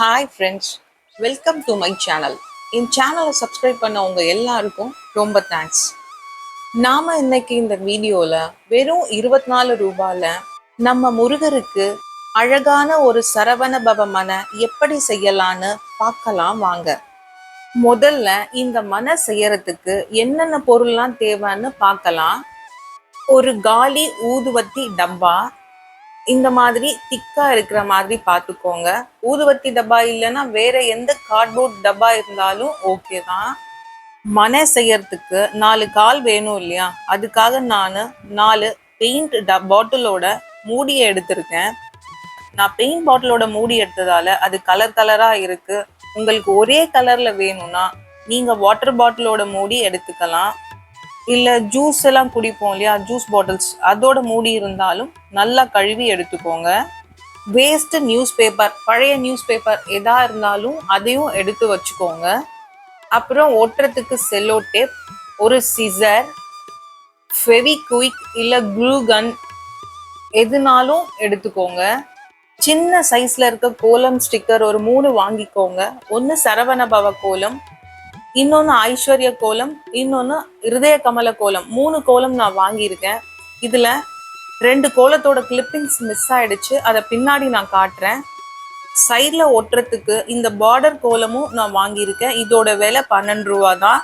Hi friends welcome to my channel என் சேனலை subscribe பண்ண உங்க எல்லாருக்கும் ரொம்ப தேங்க்ஸ் நாம இன்னைக்கு இந்த வீடியோவில் வெறும் இருபத்தி நாலு ரூபாயில நம்ம முருகருக்கு அழகான ஒரு சரவண பவ மனை எப்படி செய்யலான்னு பார்க்கலாம் வாங்க. முதல்ல இந்த மனை செய்யறதுக்கு என்னென்ன பொருள்லாம் தேவைன்னு பார்க்கலாம். ஒரு காலி ஊதுவத்தி டப்பா இந்த மாதிரி திக்கா இருக்கிற மாதிரி பார்த்துக்கோங்க. ஊதுவத்தி டப்பா இல்லைன்னா வேற எந்த கார்ட்போர்ட் டப்பா இருந்தாலும் ஓகே தான். மனை செய்யறதுக்கு நாலு கால் வேணும் இல்லையா? அதுக்காக நான் நாலு பெயிண்ட் ட பாட்டிலோட மூடியை எடுத்திருக்கேன். நான் பெயிண்ட் பாட்டிலோட மூடி எடுத்ததால அது கலர் கலரா இருக்கு. உங்களுக்கு ஒரே கலர்ல வேணும்னா நீங்க வாட்டர் பாட்டிலோட மூடி எடுத்துக்கலாம். இல்லை ஜூஸ் எல்லாம் குடிப்போம் இல்லையா? ஜூஸ் பாட்டில்ஸ் அதோட மூடி இருந்தாலும் நல்லா கழுவி எடுத்துக்கோங்க. வேஸ்ட் நியூஸ் பேப்பர் பழைய நியூஸ் பேப்பர் எதா இருந்தாலும் அதையும் எடுத்து வச்சுக்கோங்க. அப்புறம் ஒட்டுறதுக்கு செல்லோ டேப் ஒரு சிசர் ஃபெவிக்விக் இல்லை க்ளூ கன் எதுனாலும் எடுத்துக்கோங்க. சின்ன சைஸ்ல இருக்க கோலம் ஸ்டிக்கர் ஒரு மூணு வாங்கிக்கோங்க. ஒன்று சரவண பவ கோலம் இன்னொன்று ஐஸ்வர்ய கோலம் இன்னொன்று இருதய கமல கோலம். மூணு கோலம் நான் வாங்கியிருக்கேன். இதில் ரெண்டு கோலத்தோட கிளிப்பிங்ஸ் மிஸ் ஆயிடுச்சு. அதை பின்னாடி நான் காட்டுறேன். சைடில் ஒட்டுறதுக்கு இந்த பார்டர் கோலமும் நான் வாங்கியிருக்கேன். இதோட விலை பன்னெண்டு ரூபா தான்.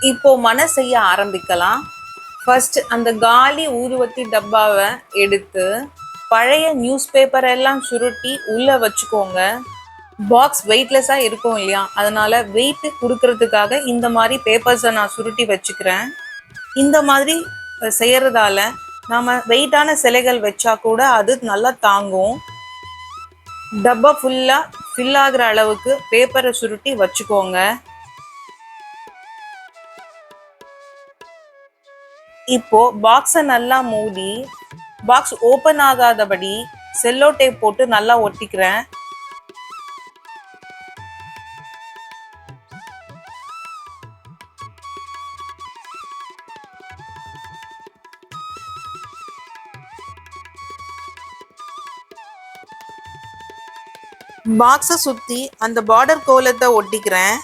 இப்போது மன செய்ய ஆரம்பிக்கலாம். ஃபர்ஸ்ட் அந்த காலி ஊதுவத்தி டப்பாவை எடுத்து பழைய நியூஸ் பேப்பர் எல்லாம் சுருட்டி உள்ளே வச்சுக்கோங்க. பாக்ஸ் வெயிட்லெஸ்ஸாக இருக்கும் இல்லையா? அதனால் வெயிட் கொடுக்கறதுக்காக இந்த மாதிரி பேப்பர்ஸை நான் சுருட்டி வச்சுக்கிறேன். இந்த மாதிரி செய்கிறதால செய்யறதால வெயிட்டான சிலைகள் வச்சா கூட அது நல்லா தாங்கும். டப்பா ஃபுல்லாக ஃபில் ஆகுற அளவுக்கு பேப்பரை சுருட்டி வச்சுக்கோங்க. இப்போ பாக்ஸை நல்லா மூடி பாக்ஸ் ஓப்பன் ஆகாதபடி செல்லோ டேப் போட்டு நல்லா ஒட்டிக்கிறேன். பாக்ஸை சுற்றி அந்த பார்டர் கோலத்தை ஒட்டிக்கிறேன்.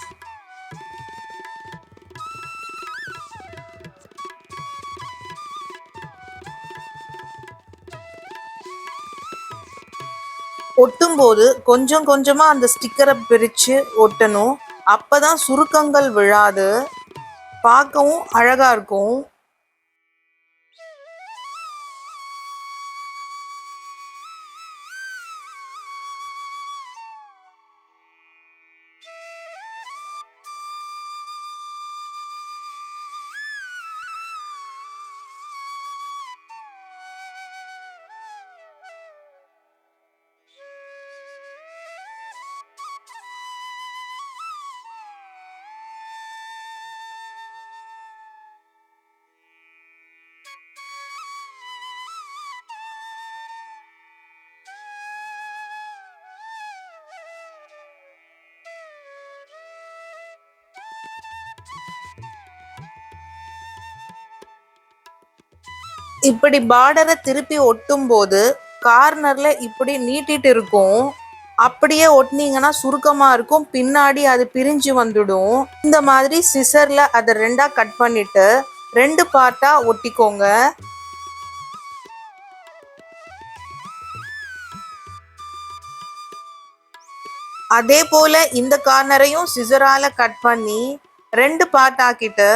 ஒட்டும்போது கொஞ்சம் கொஞ்சமாக அந்த ஸ்டிக்கரை பிரித்து ஒட்டணும். அப்பதான் சுருக்கங்கள் விழாது. பார்க்கவும் அழகாக இருக்கும். இப்படி பார்டரை திருப்பி ஒட்டும் போது கார்னர்ல இப்படி நீட்டிட்டு இருக்கும். அப்படியே ஒட்டினீங்கன்னா சுருக்கமா இருக்கும். பின்னாடி அது பிரிஞ்சு வந்துடும். இந்த மாதிரி சிசர்ல அதை ரெண்டா கட் பண்ணிட்டு ரெண்டு பார்ட்டா ஒட்டிக்கோங்க. அதே போல இந்த கார்னரையும் சிசரால கட் பண்ணி ரெண்டு பார்ட் ஆக்கிட்டு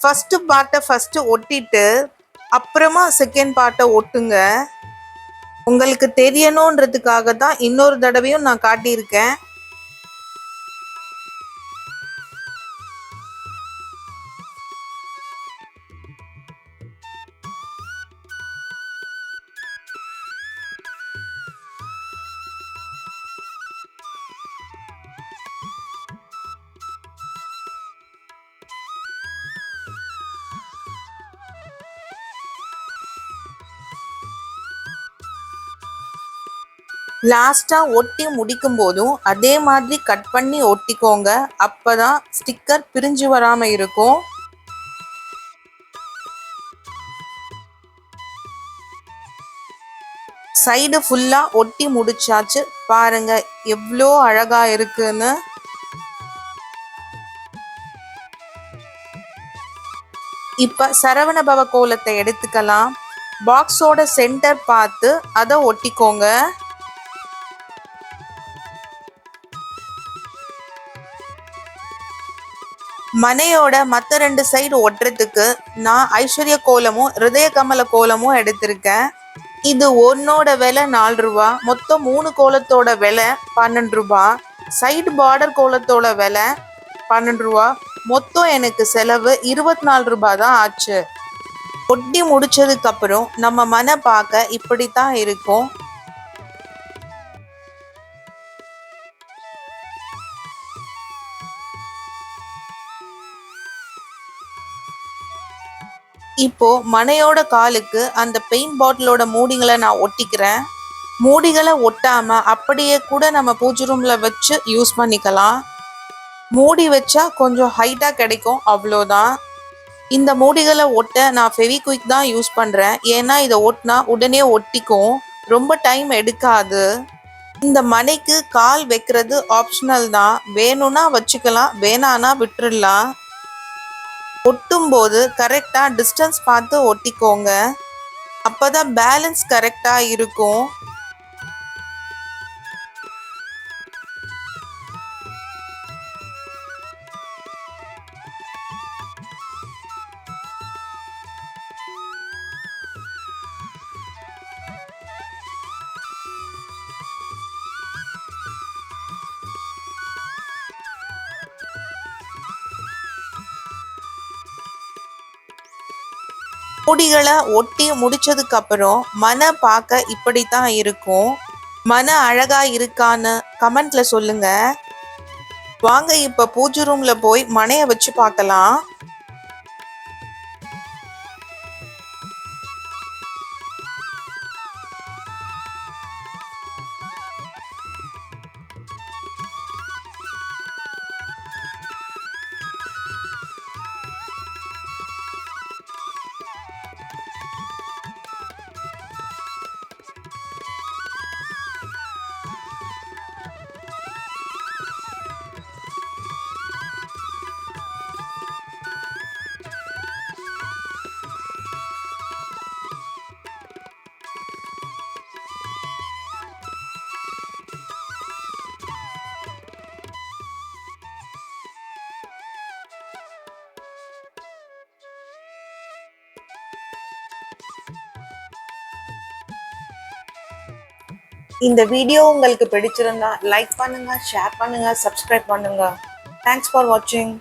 ஃபர்ஸ்ட் பார்ட்டை ஃபர்ஸ்ட் ஒட்டிட்டு அப்புறமா செகண்ட் பார்ட்டை ஒட்டுங்க. உங்களுக்கு தெரியணுன்றதுக்காக தான் இன்னொரு தடவையும் நான் காட்டியிருக்கேன். லாஸ்டா ஒட்டி முடிக்கும் போதும் அதே மாதிரி கட் பண்ணி ஒட்டிக்கோங்க. அப்பதான் ஸ்டிக்கர் பிரிஞ்சு வராம இருக்கும். சைடு ஃபுல்லா ஒட்டி முடிச்சாச்சு. பாருங்க எவ்வளோ அழகா இருக்குன்னு. இப்ப சரவண பவ கோலத்தை எடுத்துக்கலாம். பாக்ஸோட சென்டர் பார்த்து அதை ஒட்டிக்கோங்க. மனையோட மற்ற ரெண்டு சைடு ஒட்டுறதுக்கு நான் ஐஸ்வர்ய கோலமும் ஹிருதய கமல கோலமும் எடுத்திருக்கேன். இது ஒன்னோட விலை நாலு ரூபா. மொத்தம் மூணு கோலத்தோட விலை பன்னெண்டு ரூபா. சைடு பார்டர் கோலத்தோட விலை பன்னெண்டு ரூபா. மொத்தம் எனக்கு செலவு இருபத்தி நாலு ரூபாய் தான் ஆச்சு. ஒட்டி முடிச்சதுக்கு அப்புறம் நம்ம மனை பார்க்க இப்படித்தான் இருக்கும். இப்போ மனையோட காலுக்கு அந்த பெயிண்ட் பாட்டிலோட மூடிகளை நான் ஒட்டிக்கிறேன். மூடிகளை ஒட்டாம அப்படியே கூட நம்ம பூஜை ரூம்ல வச்சு யூஸ் பண்ணிக்கலாம். மூடி வச்சா கொஞ்சம் ஹைட்டா கிடைக்கும் அவ்வளோதான். இந்த மூடிகளை ஒட்ட நான் ஃபெவிக்விக் தான் யூஸ் பண்றேன். ஏன்னா இதை ஒட்டினா உடனே ஒட்டிக்கும். ரொம்ப டைம் எடுக்காது. இந்த மனைக்கு கால் வைக்கிறது ஆப்ஷனல் தான். வேணும்னா வச்சுக்கலாம் வேணான்னா ஒட்டும்போது கரெக்டாக டிஸ்டன்ஸ் பார்த்து ஒட்டிக்கோங்க. அப்போ தான் பேலன்ஸ் கரெக்டாக இருக்கும். முடிகளை ஒட்டி முடிச்சதுக்கு அப்புறம் மன பார்க்க இப்படித்தான் இருக்கும். மன அழகா இருக்கான்னு கமெண்ட்ல சொல்லுங்க. வாங்க இப்ப பூஜை ரூம்ல போய் மனைய வச்சு பார்க்கலாம். இந்த வீடியோ உங்களுக்கு பிடிச்சிருந்தா லைக் பண்ணுங்க ஷேர் பண்ணுங்க சப்ஸ்கிரைப் பண்ணுங்க. தேங்க்ஸ் ஃபார் வாட்சிங்